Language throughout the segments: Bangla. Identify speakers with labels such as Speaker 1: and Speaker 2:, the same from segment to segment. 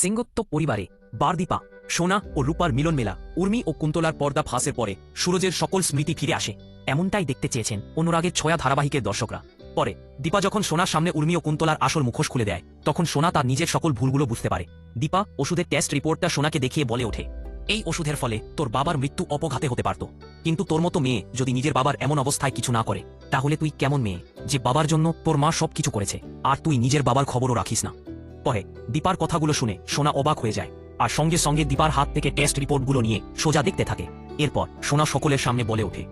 Speaker 1: সেনগুপ্ত পরিবারে, বারদীপা, সোনা ও রূপার মিলন মেলা, উর্মি ও কুন্তলার পর্দা ফাঁসের পরে সুরজের সকল স্মৃতি ফিরে আসে। এমনটাই দেখতে চেয়েছেন অনুরাগের ছয়া ধারাবাহিকের দর্শকরা। পরে, দীপা যখন সোনার সামনে উর্মি ও কুন্তলার আসল মুখোশ খুলে দেয়, তখন সোনা তার নিজের সকল ভুলগুলো বুঝতে পারে। দীপা ওষুধের টেস্ট রিপোর্টটা সোনাকে দেখিয়ে বলে ওঠে, এই ওষুধের ফলে তোর বাবার মৃত্যু অপঘাতে হতে পারত। কিন্তু তোর মতো মেয়ে যদি নিজের বাবার এমন অবস্থায় কিছু না করে, তাহলে তুই কেমন মেয়ে, যে বাবার জন্য তোর মা সব কিছু করেছে, আর তুই নিজের বাবার খবরও রাখিস না। পরে দীপার কথাগুলো শুনে সোনা অবাক হয়ে যায় আর সঙ্গে সঙ্গে দীপার হাত থেকে টেস্ট রিপোর্টগুলো নিয়ে সোজা দেখতে থাকে। এরপর সোনা সকলের সামনে বলে ওঠে,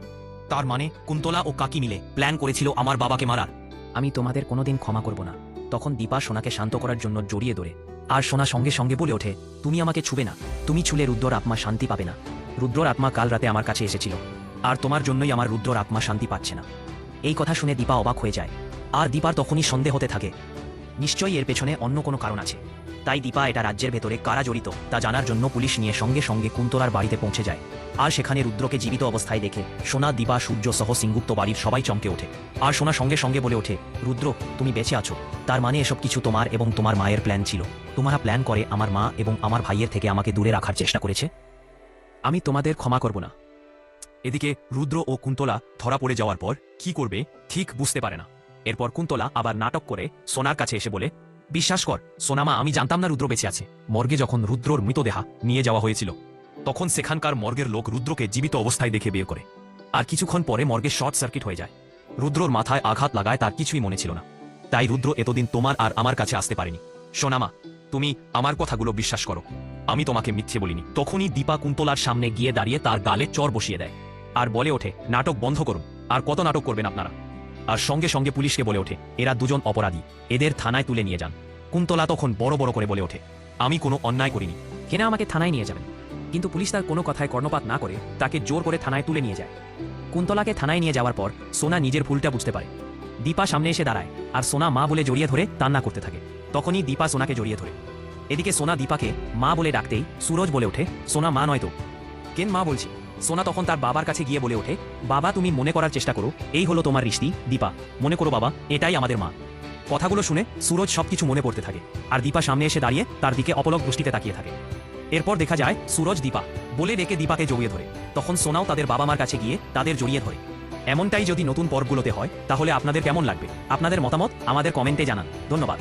Speaker 1: তার মানে কুন্তলা ও কাকি মিলে প্ল্যান করেছিল আমার বাবাকে মারার। আমি তোমাদের কোনোদিন ক্ষমা করব না। তখন দীপা সোনাকে শান্ত করার জন্য জড়িয়ে ধরে আর সোনা সঙ্গে সঙ্গে বলে ওঠে, তুমি আমাকে ছুবে না। তুমি ছুলে রুদ্রর আত্মা শান্তি পাবে না। রুদ্রর আত্মা কাল রাতে আমার কাছে এসেছিল। আর তোমার জন্যই আমার রুদ্রর আত্মা শান্তি পাচ্ছে না। এই কথা শুনে দীপা অবাক হয়ে যায়। আর দীপার তখনই সন্দেহ হতে থাকে নিশ্চয়ই এর পেছনে অন্য কোনো কারণ আছে। তাই দীপা এটা রাজ্যের ভেতরে কারা জড়িত, তা জানার জন্য পুলিশ নিয়ে সঙ্গে সঙ্গে কুন্তলার বাড়িতে পৌঁছে যায়। আর সেখানে রুদ্রকে জীবিত অবস্থায় দেখে সোনা, দীপা, সূর্য সহ সিংগুপ্ত বাড়ির সবাই চমকে ওঠে। আর সোনা সঙ্গে সঙ্গে বলে ওঠে, রুদ্র, তুমি বেঁচে আছো। তার মানে এসব কিছু তোমার এবং তোমার মায়ের প্ল্যান ছিল। তোমারা প্ল্যান করে আমার মা এবং আমার ভাইয়ের থেকে আমাকে দূরে রাখার চেষ্টা করেছে? আমি তোমাদের ক্ষমা করব না। এদিকে রুদ্র ও কুন্তলা ধরা পড়ে যাওয়ার পর কি করবে ঠিক বুঝতে পারে না। এরপর কুন্তলা আবার নাটক করে সোনার কাছে এসে বলে, বিশ্বাস কর, সোনামা, আমি জানতাম না রুদ্র বেঁচে আছে। মর্গে যখন রুদ্রর মৃতদেহা নিয়ে যাওয়া হয়েছিল, তখন সেখানকার মর্গের লোক রুদ্রকে জীবিত অবস্থায় দেখে বিয়ে করে। আর কিছুক্ষণ পরে মর্গে শর্ট সার্কিট হয়ে যায়। রুদ্রর মাথায় আঘাত লাগায় তার কিছুই মনে ছিল না। তাই রুদ্র এতদিন তোমার আর আমার কাছে আসতে পারেনি। সোনামা, তুমি আমার কথাগুলো বিশ্বাস করো। আমি তোমাকে মিথ্যে বলিনি। তখনই দীপা কুন্তলার সামনে গিয়ে দাঁড়িয়ে তার গালে চর বসিয়ে দেয়। আর বলে ওঠে, নাটক বন্ধ করুন। আর কত নাটক করবেন আপনারা? আর সঙ্গে সঙ্গে পুলিশকে বলে ওঠে, এরা দুজন অপরাধী, এদের থানায় তুলে নিয়ে যান। কুন্তলা তখন বড় বড় করে বলে ওঠে, আমি কোনো অন্যায় করিনি। কেন আমাকে থানায় নিয়ে যাবেন। কিন্তু পুলিশ তার কোনো কথায় কর্ণপাত না করে তাকে জোর করে থানায় তুলে নিয়ে যায়। কুন্তলাকে থানায় নিয়ে যাওয়ার পর সোনা নিজের ভুলটা বুঝতে পারে। দীপা সামনে এসে দাঁড়ায়, আর সোনা মা বলে জড়িয়ে ধরে কান্না করতে থাকে। তখনই দীপা সোনাকে জড়িয়ে ধরে। এদিকে সোনা দীপাকে মা বলে ডাকতেই সুরজ বলে ওঠে, সোনা মা নয় তো? কেন মা বলছি? সোনা তখন তার বাবার কাছে গিয়ে বলে ওঠে, বাবা, তুমি মনে করার চেষ্টা করো, এই হলো তোমার রিস্তি দীপা, মনে করো বাবা, এটাই আমাদের মা। কথাগুলো শুনে সুরজ সবকিছু মনে পড়তে থাকে, আর দীপা সামনে এসে দাঁড়িয়ে তার দিকে অপলক দৃষ্টিতে তাকিয়ে থাকে। এরপর দেখা যায় সুরজ দীপা, বলে রেখে দীপাকে জড়িয়ে ধরে, তখন সোনাও তাদের বাবা মার কাছে গিয়ে তাদের জড়িয়ে ধরে। এমনটাই যদি নতুন পর্বগুলোতে হয়, তাহলে আপনাদের কেমন লাগবে? আপনাদের মতামত আমাদের কমেন্টে জানান। ধন্যবাদ।